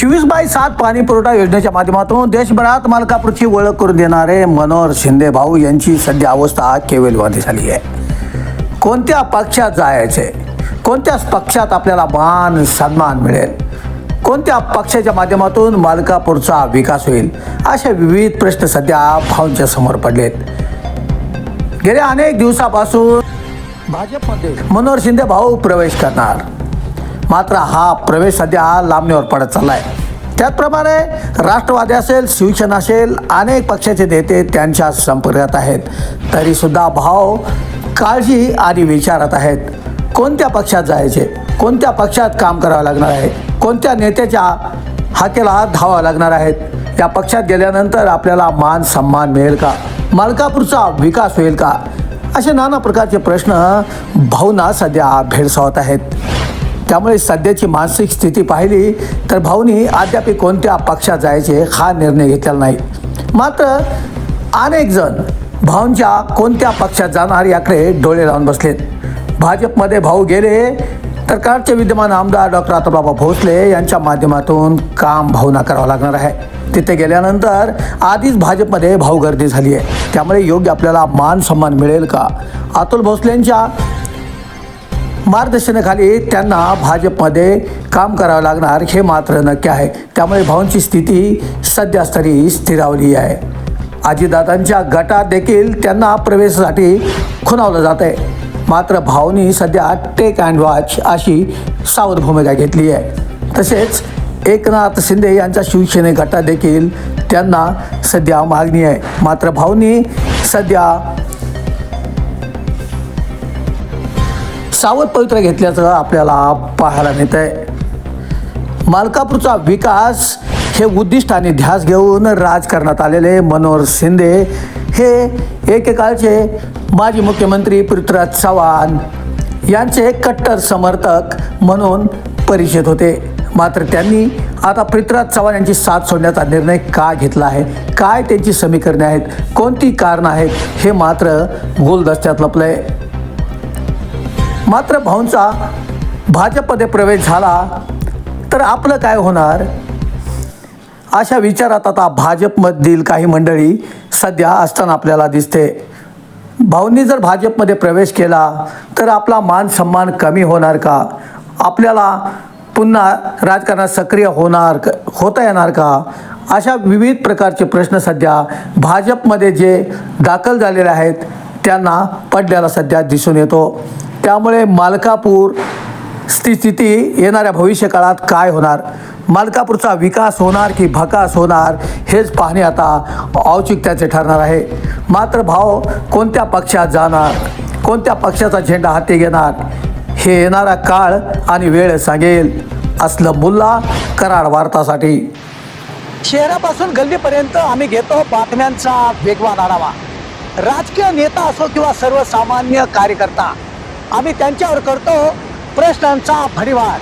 चोवीस बाय सात पाणी पुरवठा योजनेच्या माध्यमातून देशभरात मालकापूरची ओळख करून देणारे मनोहर शिंदे भाऊ यांची सध्या अवस्था केवेलवादी झाली आहे. कोणत्या पक्षात जायचे? कोणत्या पक्षात आपल्याला मान सन्मान मिळेल? कोणत्या पक्षाच्या माध्यमातून मालकापूरचा विकास होईल? असे विविध प्रश्न सध्या भाऊंच्या समोर पडलेत. गेल्या अनेक दिवसापासून भाजपमध्ये मनोहर शिंदे भाऊ प्रवेश करणार. मात्र हा प्रवेश सध्या लांबणीवर पडत चालला आहे त्याचप्रमाणे राष्ट्रवादी असेल शिवसेना असेल अनेक पक्षाचे नेते त्यांच्या संपर्कात आहेत. तरीसुद्धा भाव काळजी आणि विचारात आहेत. कोणत्या पक्षात जायचे? कोणत्या पक्षात काम करावं लागणार आहे? कोणत्या नेत्याच्या हाकेला धावावं लागणार आहेत? या पक्षात गेल्यानंतर आपल्याला मान सन्मान मिळेल का? मालकापूरचा विकास होईल का? असे नाना प्रकारचे प्रश्न भाऊना सध्या भेडसावत आहेत. त्यामुळे सध्याची मानसिक स्थिती पाहिली तर भाऊनी अद्याप कोणत्या पक्षात जायचे हा निर्णय घेतलेला नाही. मात्र अनेक जण भाऊंच्या कोणत्या पक्षात जाणार याकडे डोळे लावून बसलेत. भाजपमध्ये भाऊ गेले तर कारचे विद्यमान आमदार डॉक्टर आताबाबा भोसले यांच्या माध्यमातून काम भावना करावं लागणार आहे. तिथे गेल्यानंतर आधीच भाजपमध्ये भाऊ गर्दी झाली आहे. त्यामुळे योग्य आपल्याला मान सन्मान मिळेल का? अतुल भोसलेंच्या मार्गदर्शनाखाली त्यांना भाजपमध्ये काम करावं लागणार हे मात्र नक्की आहे. त्यामुळे भाऊंची स्थिती सध्या तरी स्थिरावली आहे. आजीदादांच्या गटात देखील त्यांना प्रवेशासाठी खुणावलं जात आहे. मात्र भाऊनी सध्या टेक अँड वॉच अशी सावध भूमिका घेतली आहे. तसेच एकनाथ शिंदे यांच्या शिवसेने गटात देखील त्यांना सध्या मागणी आहे. मात्र भाऊनी सध्या सावध पवित्र घेतल्याचं आपल्याला पाहायला मिळत आहे मालकापूरचा विकास हे उद्दिष्ट आणि ध्यास घेऊन राजकारणात आलेले मनोहर शिंदे हे एकेकाळचे माजी मुख्यमंत्री पृथ्वीराज चव्हाण यांचे कट्टर समर्थक म्हणून परिचित होते. मात्र त्यांनी आता पृथ्वीराज चव्हाण यांची साथ सोडण्याचा निर्णय का घेतला आहे? काय त्यांची समीकरणे आहेत? कोणती कारणं आहेत? हे मात्र गोलदस्त्यात लपलं आहे मात्र भाऊंचा भाजपमध्ये प्रवेश झाला तर आपलं काय होणार? अशा विचारात आता भाजपमधील काही मंडळी सध्या असताना आपल्याला दिसते. भाऊंनी जर भाजपमध्ये प्रवेश केला तर आपला मान सन्मान कमी होणार का? आपल्याला पुन्हा राजकारणात सक्रिय होणार क- होता येणार का? अशा विविध प्रकारचे प्रश्न सध्या भाजपमध्ये जे दाखल झालेले आहेत त्यांना पडल्याला सध्या दिसून येतो. त्यामुळे मालकापूर स्थिती येणाऱ्या भविष्यकाळात काय होणार? मालकापूरचा विकास होणार की भकास होणार? हेच पाहणे आता औचित्याचे ठरणार आहे. मात्र भाव कोणत्या पक्षात जाणार? कोणत्या पक्षाचा झेंडा हाती घेणार? हे येणारा काळ आणि वेळ सांगेल. असलं मुल्ला कराड वार्तासाठी. शहरापासून गल्लीपर्यंत आम्ही घेतो बातम्यांचा वेगवान आढावा. राजकीय नेता असो किंवा सर्वसामान्य कार्यकर्ता आम्ही त्यांच्यावर करतो प्रश्नांचा भडीवार